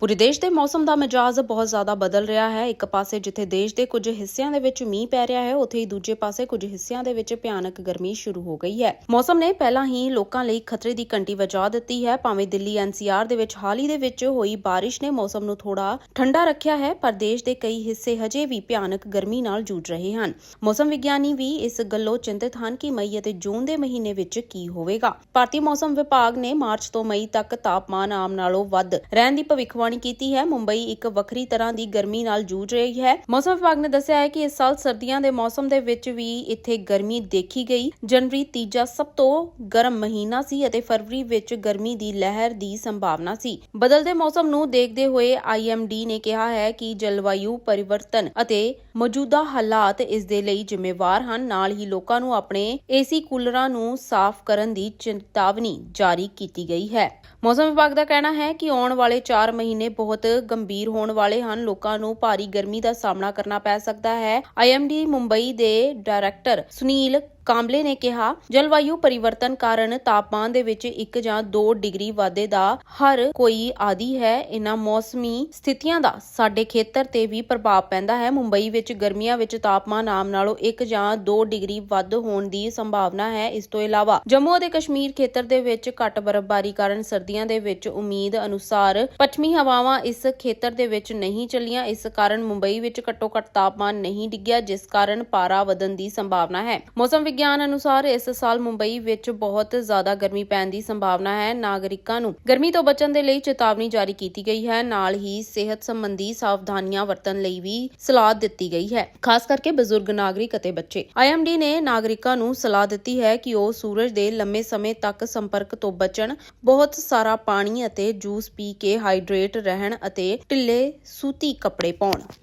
ਪੂਰੇ ਦੇਸ਼ ਦੇ ਮੌਸਮ ਦਾ ਮਿਜਾਜ਼ ਬਹੁਤ ਜ਼ਿਆਦਾ ਬਦਲ ਰਿਹਾ ਹੈ। ਇੱਕ ਪਾਸੇ ਜਿੱਥੇ ਦੇਸ਼ ਦੇ ਕੁਝ ਹਿੱਸਿਆਂ ਦੇ ਵਿੱਚ ਮੀਂਹ ਪੈ ਰਿਹਾ ਹੈ, ਉੱਥੇ ਹੀ ਦੂਜੇ ਪਾਸੇ ਕੁਝ ਹਿੱਸਿਆਂ ਦੇ ਵਿੱਚ ਭਿਆਨਕ ਗਰਮੀ ਸ਼ੁਰੂ ਹੋ ਗਈ ਹੈ। ਮੌਸਮ ਨੇ ਪਹਿਲਾਂ ਹੀ ਲੋਕਾਂ ਲਈ ਖਤਰੇ ਦੀ ਘੰਟੀ ਵਜਾ ਦਿੱਤੀ ਹੈ। ਭਾਵੇਂ ਦਿੱਲੀ ਐਨਸੀਆਰ ਦੇ ਵਿੱਚ ਹਾਲ ਹੀ ਦੇ ਵਿੱਚ ਹੋਈ ਬਾਰਿਸ਼ ਨੇ ਮੌਸਮ ਨੂੰ ਥੋੜਾ ਠੰਡਾ ਰੱਖਿਆ ਹੈ, ਪਰ ਦੇਸ਼ ਦੇ ਕਈ ਹਿੱਸੇ ਹਜੇ ਵੀ ਭਿਆਨਕ ਗਰਮੀ ਨਾਲ ਜੂਝ ਰਹੇ ਹਨ। ਮੌਸਮ ਵਿਗਿਆਨੀ ਵੀ ਇਸ ਗੱਲੋਂ ਚਿੰਤਤ ਹਨ ਕਿ ਮਈ ਅਤੇ ਜੂਨ ਦੇ ਮਹੀਨੇ ਵਿੱਚ ਕੀ ਹੋਵੇਗਾ। ਭਾਰਤੀ ਮੌਸਮ ਵਿਭਾਗ ਨੇ ਮਾਰਚ ਤੋਂ ਮਈ ਤੱਕ ਤਾਪਮਾਨ ਆਮ ਨਾਲੋਂ ਵੱਧ ਰਹਿਣ ਦੀ ਭਵਿੱਖਬਾਣੀ ਕੀਤੀ ਹੈ। ਮੁੰਬਈ ਇੱਕ ਵੱਖਰੀ ਤਰ੍ਹਾਂ ਦੀ ਗਰਮੀ ਨਾਲ ਜੂਝ ਰਹੀ ਹੈ। ਮੌਸਮ ਵਿਭਾਗ ਨੇ ਦੱਸਿਆ ਹੈ ਕਿ ਇਸ ਸਾਲ ਸਰਦੀਆਂ ਦੇ ਮੌਸਮ ਦੇ ਵਿੱਚ ਵੀ ਇੱਥੇ ਗਰਮੀ ਦੇਖੀ ਗਈ। ਜਨਵਰੀ ਤੀਜਾ ਸਭ ਤੋਂ ਗਰਮ ਮਹੀਨਾ ਸੀ ਅਤੇ ਫਰਵਰੀ ਵਿੱਚ ਗਰਮੀ ਦੀ ਲਹਿਰ ਦੀ ਸੰਭਾਵਨਾ ਸੀ। ਬਦਲਦੇ ਮੌਸਮ ਨੂੰ ਦੇਖਦੇ ਹੋਏ ਆਈਐਮਡੀ ਨੇ ਕਿਹਾ ਹੈ ਕਿ ਜਲਵਾਯੂ ਪਰਿਵਰਤਨ ਅਤੇ ਮੌਜੂਦਾ ਹਾਲਾਤ ਇਸ ਦੇ ਲਈ ਜ਼ਿੰਮੇਵਾਰ ਹਨ। ਨਾਲ ਹੀ ਲੋਕਾਂ ਨੂੰ ਆਪਣੇ ਏਸੀ ਕੂਲਰਾਂ ਨੂੰ ਸਾਫ਼ ਕਰਨ ਦੀ ਚੇਤਾਵਨੀ ਜਾਰੀ ਕੀਤੀ ਗਈ ਹੈ। ਮੌਸਮ ਵਿਭਾਗ ਦਾ ਕਹਿਣਾ ਹੈ ਕਿ ਆਉਣ ਵਾਲੇ 4 ਮਹੀਨੇ ਬਹੁਤ ਗੰਭੀਰ ਹੋਣ ਵਾਲੇ ਹਨ। ਲੋਕਾਂ ਨੂੰ ਭਾਰੀ ਗਰਮੀ ਦਾ ਸਾਹਮਣਾ ਕਰਨਾ ਪੈ ਸਕਦਾ ਹੈ। ਆਈਐਮਡੀ ਮੁੰਬਈ ਦੇ ਡਾਇਰੈਕਟਰ ਸੁਨੀਲ ਕਾਂਬਲੇ ਨੇ ਕਿਹਾ, ਜਲਵਾਯੂ ਪਰਿਵਰਤਨ ਕਾਰਨ ਤਾਪਮਾਨ ਦੇ ਵਿੱਚ 1 ਜਾਂ 2 ਡਿਗਰੀ ਵਾਧੇ ਦਾ ਹਰ ਕੋਈ ਆਦੀ ਹੈ। ਇਹਨਾਂ ਮੌਸਮੀ ਸਥਿਤੀਆਂ ਦਾ ਸਾਡੇ ਖੇਤਰ ਤੇ ਵੀ ਪ੍ਰਭਾਵ ਪੈਂਦਾ ਹੈ। ਮੁੰਬਈ ਵਿੱਚ ਗਰਮੀਆਂ ਵਿੱਚ ਤਾਪਮਾਨ ਆਮ ਨਾਲੋਂ 1 ਜਾਂ 2 ਡਿਗਰੀ ਵੱਧ ਹੋਣ ਦੀ ਸੰਭਾਵਨਾ ਹੈ। ਇਸ ਤੋਂ ਇਲਾਵਾ ਜੰਮੂ ਅਤੇ ਕਸ਼ਮੀਰ ਖੇਤਰ ਦੇ ਵਿੱਚ ਘੱਟ ਬਰਫ਼ਬਾਰੀ ਕਾਰਨ ਸਰਦੀਆਂ ਦੇ ਵਿੱਚ ਉਮੀਦ ਅਨੁਸਾਰ ਪੱਛਮੀ ਹਵਾਵਾਂ ਇਸ ਖੇਤਰ ਦੇ ਵਿੱਚ ਨਹੀਂ ਚੱਲੀਆਂ। ਇਸ ਕਾਰਨ ਮੁੰਬਈ ਵਿੱਚ ਘੱਟੋ ਘੱਟ ਤਾਪਮਾਨ ਨਹੀਂ ਡਿੱਗਿਆ, ਜਿਸ ਕਾਰਨ ਪਾਰਾ ਵਧਣ ਦੀ ਸੰਭਾਵਨਾ ਹੈ। ਮੌਸਮ ਵਿਗਿਆਨ ਅਨੁਸਾਰ ਇਸ ਸਾਲ ਮੁੰਬਈ ਵਿੱਚ ਬਹੁਤ ਜ਼ਿਆਦਾ ਗਰਮੀ ਪੈਣ ਦੀ ਸੰਭਾਵਨਾ ਹੈ। ਨਾਗਰਿਕਾਂ ਨੂੰ ਗਰਮੀ ਤੋਂ ਬਚਣ ਦੇ ਲਈ ਚੇਤਾਵਨੀ ਜਾਰੀ ਕੀਤੀ ਗਈ ਹੈ। ਨਾਲ ਹੀ ਸਿਹਤ ਸੰਬੰਧੀ ਸਾਵਧਾਨੀਆਂ ਵਰਤਣ ਲਈ ਵੀ ਸਲਾਹ ਦਿੱਤੀ ਗਈ ਹੈ। ਖਾਸ ਕਰਕੇ ਬਜ਼ੁਰਗ ਨਾਗਰਿਕ ਅਤੇ ਬੱਚੇ। ਆਈਐਮਡੀ ਨੇ ਨਾਗਰਿਕਾਂ ਨੂੰ ਸਲਾਹ ਦਿੱਤੀ ਹੈ ਕਿ ਉਹ ਸੂਰਜ ਦੇ ਲੰਮੇ ਸਮੇਂ ਤੱਕ ਸੰਪਰਕ ਤੋਂ ਬਚਣ, ਬਹੁਤ ਸਾਰਾ ਪਾਣੀ ਅਤੇ ਜੂਸ ਪੀ ਕੇ ਹਾਈਡਰੇਟ ਰਹਿਣ ਅਤੇ ਢਿੱਲੇ, ਸੂਤੀ ਕੱਪੜੇ ਪਾਉਣ।